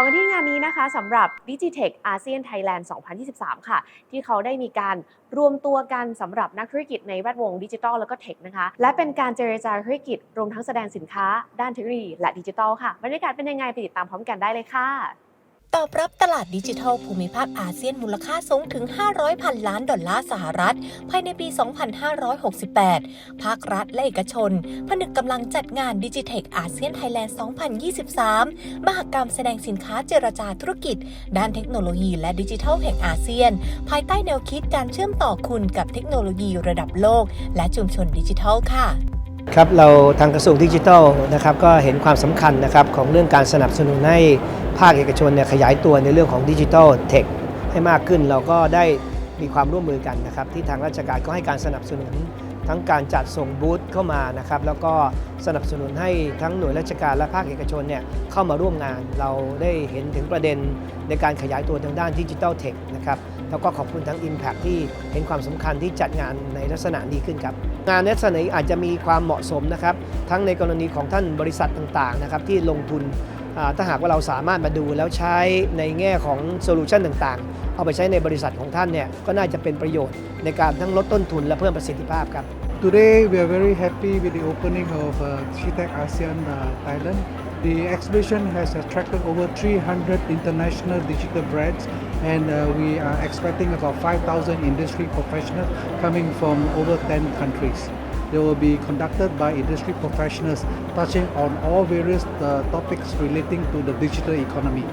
ต่อกันที่งานนี้นะคะสำหรับ Digitech ASEAN Thailand 2023 ค่ะ ที่เขาได้มีการรวมตัวกันสำหรับนักธุรกิจในแวดวงดิจิทัลแล้วก็เทคนะคะ และเป็นการเจรจาธุรกิจรวมทั้งแสดงสินค้า ด้านเทคโนโลยีและดิจิทัลค่ะบรรยากาศเป็นยังไงไปติดตามพร้อมกันได้เลยค่ะ รับตลาดดิจิทัลภูมิภาคอาเซียนมูลค่าสูงถึง 500พันล้านดอลลาร์สหรัฐ ภายในปี 2568 ภาครัฐและเอกชน ผนึกกำลังจัดงานดิจิเทคอาเซียนไทยแลนด์ 2023 มหกรรมแสดงสินค้าเจรจาธุรกิจ ด้านเทคโนโลยีและดิจิทัลแห่งอาเซียน ภายใต้แนวคิดการเชื่อมต่อคุณกับเทคโนโลยีระดับโลก และชุมชนดิจิทัลค่ะครับเราทางกระทรวงดิจิทัลนะครับก็เห็นความสำคัญนะครับของเรื่องการสนับสนุนให้ ภาคเอกชนเนี่ยขยายตัวในเรื่องของดิจิทัลเทคให้มากขึ้น เราก็ได้มีความร่วมมือกันนะครับ ที่ทางราชการก็ให้การสนับสนุน ทั้งการจัดส่งบูธเข้ามานะครับ แล้วก็สนับสนุนให้ทั้งหน่วยราชการและภาคเอกชนเนี่ยเข้ามาร่วมงาน เราได้เห็นถึงประเด็นในการขยายตัวทางด้านดิจิทัลเทคนะครับแล้วก็ขอบคุณทั้ง Impact ที่เห็นความสำคัญที่จัดงานในลักษณะนี้ขึ้นครับ งานในลักษณะนี้อาจจะมีความเหมาะสมนะครับ ทั้งในกรณีของท่านบริษัทต่างๆนะครับที่ลงทุนถ้าหากว่าเราสามารถมาดูแล้วใช้ในแง่ของโซลูชันต่างๆ เอาไปใช้ในบริษัทของท่านเนี่ยก็น่าจะเป็นประโยชน์ในการทั้งลดต้นทุนและเพิ่มประสิทธิภาพครับ Today we are very happy with the opening of uh, ASEAN uh, Thailand. The exhibition has attracted over 300 international digital brands and uh, we are expecting about 5,000 industry professionals coming from over 10 countries. They will be conducted by industry professionals touching on all various uh, topics relating to the digital economy.